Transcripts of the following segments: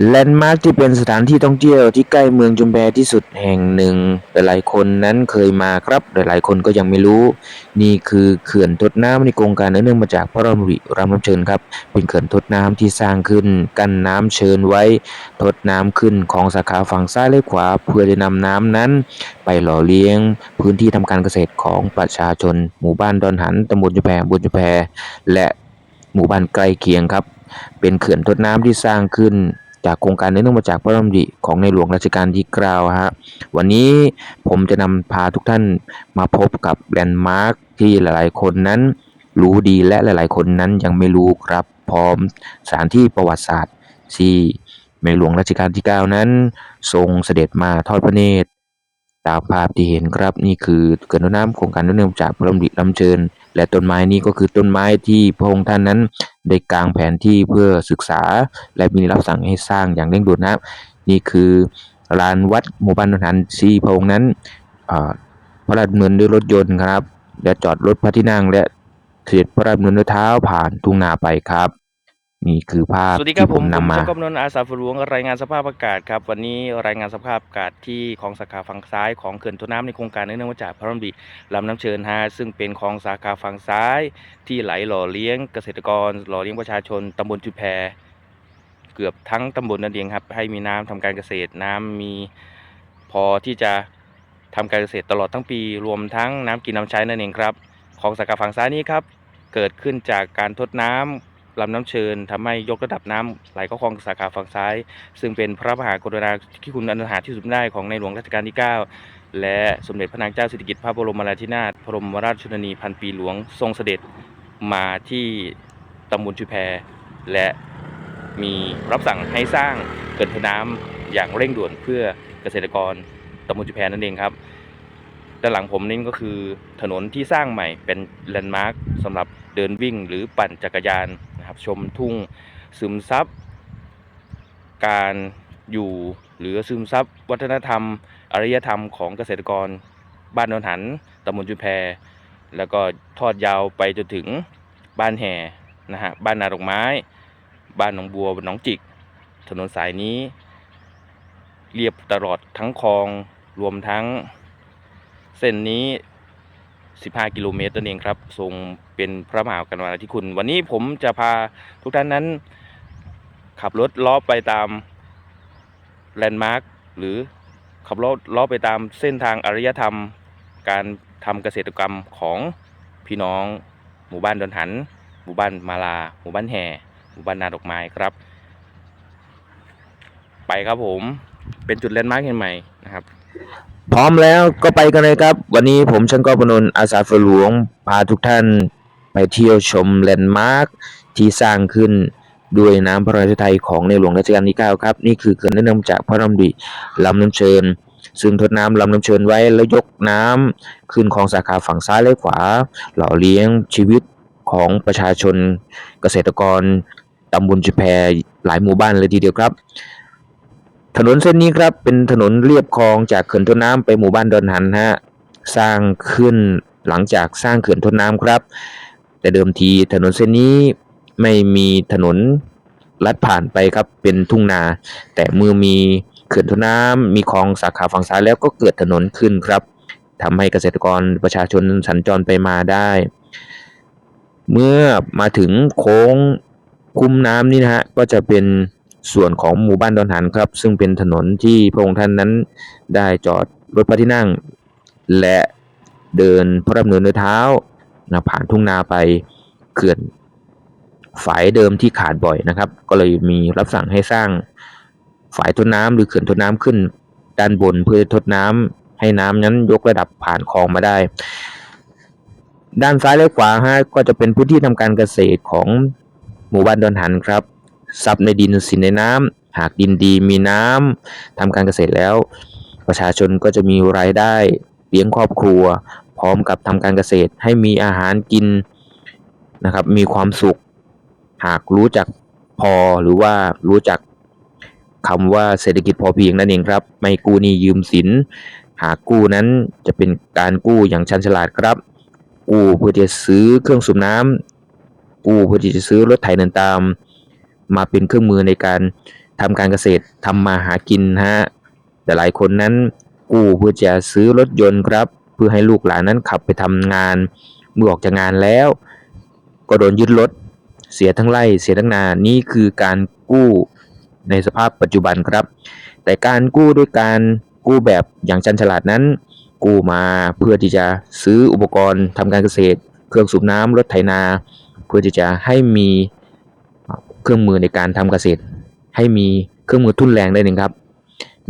แลนด์มาร์คที่เป็นสถานที่ท่องเที่ยวที่ใกล้เมืองจุมแพที่สุดแห่งหนึ่ง หลายๆคนนั้นเคยมาครับ หลายๆคนก็ยังไม่รู้ นี่คือเขื่อนทดน้ำในโครงการเนื่องมาจากพระราชดำริรามน้ำเชิญครับ เป็นเขื่อนทดน้ำที่สร้างขึ้น กั้นน้ำเชิญไว้ ทดน้ำขึ้นของสาขาฝั่งซ้ายและขวา เพื่อจะนำน้ำนั้น ไปหล่อเลี้ยง พื้นที่ทำการเกษตรของประชาชน หมู่บ้านดอนหันตำบลจุมแพบุญจุมแพและหมู่บ้านใกล้เคียงครับ เป็นเขื่อนทดน้ำที่สร้างขึ้น จากโครงการเนื่องมาจากพระราชดำริของในหลวงรัชกาลที่9ฮะวันนี้ผมจะนำพาทุกท่านมาพบกับแลนด์มาร์คที่หลายๆ คนนั้นรู้ดีและหลาย ๆ คนนั้นยังไม่รู้ครับพร้อมสถานที่ประวัติศาสตร์ที่ในหลวงรัชกาลที่ 9 นั้น ทรงเสด็จมาทอดพระเนตร ตามภาพที่เห็นครับนี่คือเขื่อนทดน้ำโครงการเนื่องจากพระราชดำริลำเชิญ และต้นไม้นี้ก็คือต้นไม้ที่พระองค์ท่านนั้นได้กางแผนที่เพื่อศึกษา และมีรับสั่งให้สร้างอย่างเร่งด่วนนะครับ นี่คือลานวัดหมู่บ้านนนทันซีพระองค์นั้นพระราชดำเนินด้วยรถยนต์ครับ และจอดรถพระที่นั่งและเสด็จพระราชดำเนินด้วยเท้าผ่านทุ่งนาไปครับ นี่คือภาพสวัสดีครับที่ผมนำผมมาชกำนนอาสาฝนหลวงรายงานสภาพอากาศครับ วันนี้รายงานสภาพอากาศที่คลองสาขาฝั่งซ้ายของเขื่อนตัวน้ำในโครงการเนื่องมาจากพระราชดำริลำน้ำเชิญฮะซึ่งเป็นคลองสาขาฝั่งซ้าย ที่ไหลหล่อเลี้ยงเกษตรกร หล่อเลี้ยงประชาชนตำบลจุแพเกือบทั้งตำบลนั่นเองครับ ให้มีน้ำทำการเกษตรน้ำมีพอที่จะทำการเกษตรตลอดทั้งปี รวมทั้งน้ำกินน้ำใช้นั่นเองครับคลองสาขาฝั่งซ้ายนี้ครับเกิดขึ้นจากการทดน้ำ ลำน้ำเชิญทำให้ยกระดับน้ำไหลเข้าคลองสาขาฝั่งซ้าย ซึ่งเป็นพระมหากรุณาธิคุณอันหาที่สุดได้ของในหลวงรัชกาลที่ 9 และสมเด็จพระนางเจ้าสิริกิติ์พระบรมราชินาถบรมราชชนนีพันปีหลวงทรงเสด็จมาที่ตำบลชุแพและมีรับสั่งให้สร้างเขื่อนทดน้ำอย่างเร่งด่วนเพื่อเกษตรกรตำบลชุแพนั่นเองครับด้านหลังผมนี่ก็คือถนนที่สร้างใหม่เป็นแลนด์มาร์คสำหรับเดินวิ่งหรือปั่นจักรยาน นะครับ ชมทุ่งซึมซับการอยู่หรือซึมซับวัฒนธรรมอารยธรรมของเกษตรกรบ้านนนหันตำบลจุนแพแล้วก็ทอดยาวไปจนถึงบ้านแห่นะฮะบ้านนาดอกไม้ บ้านหนองบัวหนองจิก ถนนสายนี้ เรียบตลอดทั้งคลองรวมทั้ง เส้นนี้ 15 กิโลเมตรนั่นเองครับทรง เป็นพระมหากรุณาธิคุณ วันนี้ผมจะพาทุกท่านนั้น ขับรถล้อไปตามแลนด์มาร์คหรือขับรถล้อไปตามเส้นทางอารยธรรม การทำเกษตรกรรมของพี่น้อง หมู่บ้านดอนหัน หมู่บ้านมาลา หมู่บ้านแห่หมู่บ้านนาดอกไม้ครับ ไปครับผมเป็นจุดแลนด์มาร์คแห่งใหม่นะครับพร้อมแล้วก็ไปกันเลยครับ วันนี้ผมชันกอพนนอาสาฝนหลวง พาทุกท่าน ไปเที่ยวชมแลนด์มาร์คที่สร้างขึ้นด้วยน้ำพระราชทานของในหลวงรัชกาลที่ 9 ครับ นี่คือเขื่อนเนื่องมาจากพระราชดำริลำน้ำเชิญ ซึ่งทดน้ำลำน้ำเชิญไว้แล้วยกน้ำขึ้นคลองสาขาฝั่งซ้ายและขวา หล่อเลี้ยงชีวิตของประชาชนเกษตรกรตำบลจุแพหลายหมู่บ้านเลยทีเดียวครับ ถนนเส้นนี้ครับเป็นถนนเรียบคลองจากเขื่อนต้นน้ำไปหมู่บ้านดอนหันฮะสร้างขึ้นหลังจากสร้างเขื่อนต้นน้ำครับ แต่เดิมทีถนนเส้นนี้ไม่มีถนนลัดผ่านไปครับเป็นทุ่งนา แต่เมื่อมีเขื่อนต้นน้ำมีคลองสาขาฝั่งซ้ายแล้วก็เกิดถนนขึ้นครับทำให้เกษตรกรประชาชนสัญจรไปมาได้ เมื่อมาถึงโค้งคุ้มน้ำนี่นะฮะก็จะเป็นส่วนของหมู่บ้านดอนหันครับ ซึ่งเป็นถนนที่พระองค์ท่านนั้นได้จอดรถพระที่นั่ง และเดินพระดำเนินด้วยเท้า นะผ่านทุ่งนาไปเขื่อนฝายเดิมที่ขาดบ่อยนะครับ ก็เลยมีรับสั่งให้สร้างฝายทดน้ำหรือเขื่อนทดน้ำขึ้น ด้านบนเพื่อทดน้ำให้น้ำนั้นยกระดับผ่านคลองมาได้ ด้านซ้ายและขวาฮะก็จะเป็นพื้นที่ทำการเกษตรของหมู่บ้านดอนหันครับซับในดินสินในน้ำหากดินดีมีน้ำทำการเกษตรแล้ว ประชาชนก็จะมีรายได้เลี้ยงครอบครัว พร้อมกับทำการเกษตรให้มีอาหารกินนะครับ มีความสุข หากรู้จักพอหรือว่ารู้จักคำว่าเศรษฐกิจพอเพียงนั่นเองครับ ไม่กู้หนี้ยืมสิน หากกู้นั้นจะเป็นการกู้อย่างชันฉลาดครับ กู้เพื่อจะซื้อเครื่องสูบน้ำกู้เพื่อที่จะซื้อรถไถเดินตาม มาเป็นเครื่องมือในการทำการเกษตรทำมาหากินฮะแต่หลายคนนั้นกู้เพื่อจะซื้อรถยนต์ครับ พื่อให้ลูกหลานนั้นขับไปทำงานเมื่อออกจากงานแล้ว ก็โดนยึดรถเสียทั้งไร่เสียทั้งนานี่คือการกู้ในสภาพปัจจุบันครับ แต่การกู้ด้วยการกู้แบบอย่างชันฉลาดนั้น กู้มาเพื่อที่จะซื้ออุปกรณ์ทำการเกษตร เครื่องสูบน้ำรถไถนา เพื่อที่จะให้มีเครื่องมือในการทำเกษตร ให้มีเครื่องมือทุนแรงได้หนึ่งครับ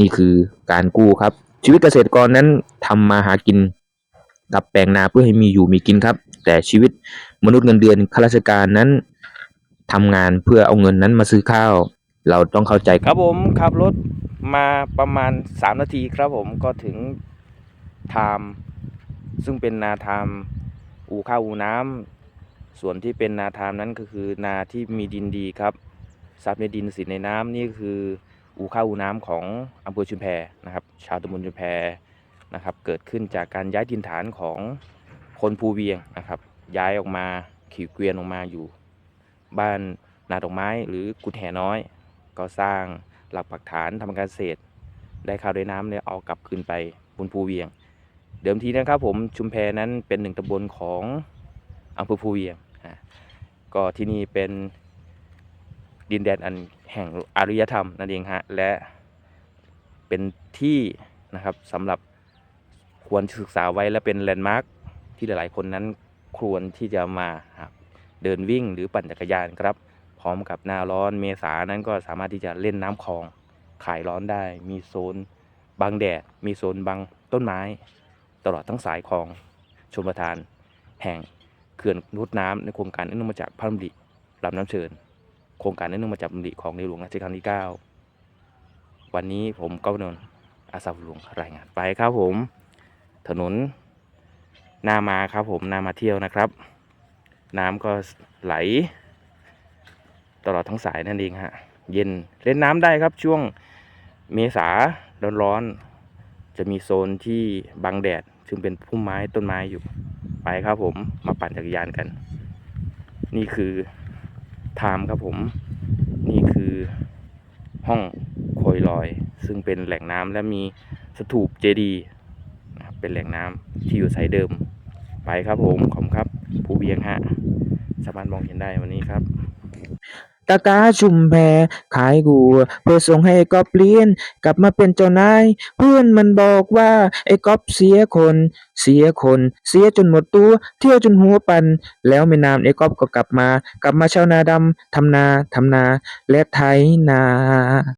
นี่คือการกู้ครับ ชีวิตเกษตรกรนั้นทำมาหากิน กับแปลงนาเพื่อให้มีอยู่มีกินครับ แต่ชีวิตมนุษย์เงินเดือนข้าราชการนั้นทำงานเพื่อเอาเงินนั้นมาซื้อข้าว เราต้องเข้าใจครับผมขับรถมาประมาณ 3 นาทีครับผมก็ถึงไทม์ซึ่งเป็นนาไทม์อู่ข้าวอู่น้ำส่วนที่เป็นนาไทม์นั้นก็คือนาที่มีดินดีครับทรัพย์ในดินสินในน้ำนี่คืออู่ข้าวอู่น้ำของอำเภอชุมแพนะครับ ชาวตำบลชุมแพ นะครับ เกิดขึ้นจากการย้ายถิ่นฐานของคนภูเวียงนะครับ ย้ายออกมาขี่เกวียนออกมาอยู่ บ้านนาดอกไม้หรือกุดแห่น้อย ก็สร้างหลักปักฐานทำการเกษตร ได้ข้าวได้น้ำเนี่ยเอากลับคืนไปบนภูเวียง เดิมทีนะครับผมชุมแพนั้นเป็นหนึ่งตำบลของอำเภอภูเวียงอะก็ที่นี่เป็นดินแดนอันแห่งอารยธรรมนั่นเองฮะและเป็นที่นะครับสำหรับ ควรศึกษาไว้และเป็นแลนด์มาร์คที่หลายๆ คนนั้นควรที่จะมาเดินวิ่งหรือปั่นจักรยานครับ พร้อมกับหน้าร้อนเมษานั้นก็สามารถที่จะเล่นน้ำคลองขายร้อนได้ มีโซนบังแดด มีโซนบังต้นไม้ ตลอดทั้งสายคลองชมประทาน แห่งเขื่อนรุดน้ำในโครงการเนื่องมาจากพระดำริลำน้ำเชิญ โครงการเนื่องมาจากดำริของในหลวงรัชกาลที่ 9 วันนี้ผมก็นนอาสาหลวงรายงานไปครับผม ถนนหน้ามาครับผมหน้ามาเที่ยวนะครับ น้ำก็ไหล ตลอดทั้งสายนั่นเองฮะเย็นเล่นน้ำได้ครับช่วงเมษาร้อนๆจะมีโซนที่บังแดด ซึ่งเป็นพุ่มไม้ต้นไม้อยู่ไปครับผมมาปั่นจักรยานกัน นี่คือไทม์ครับผม นี่คือห้องโคยลอย ซึ่งเป็นแหล่งน้ำและมีสถูปเจดีย์ เป็นแหล่งน้ำที่อยู่สายเดิม ไปครับผมขอบครับภูเวียงฮะสามารถมองเห็นได้วันนี้ครับตะกาชุมแพขายกูเพื่อส่งให้กอบเลียน กลับมาเป็นเจ้านาย เพื่อนมันบอกว่า ไอ้กอบเสียคน เสียคน เสียจนหมดตัว เที่ยวจนหัวปัน แล้วไม่นานไอ้กอบก็กลับมา กลับมาชาวนาดำทำนาทำนา และไถนา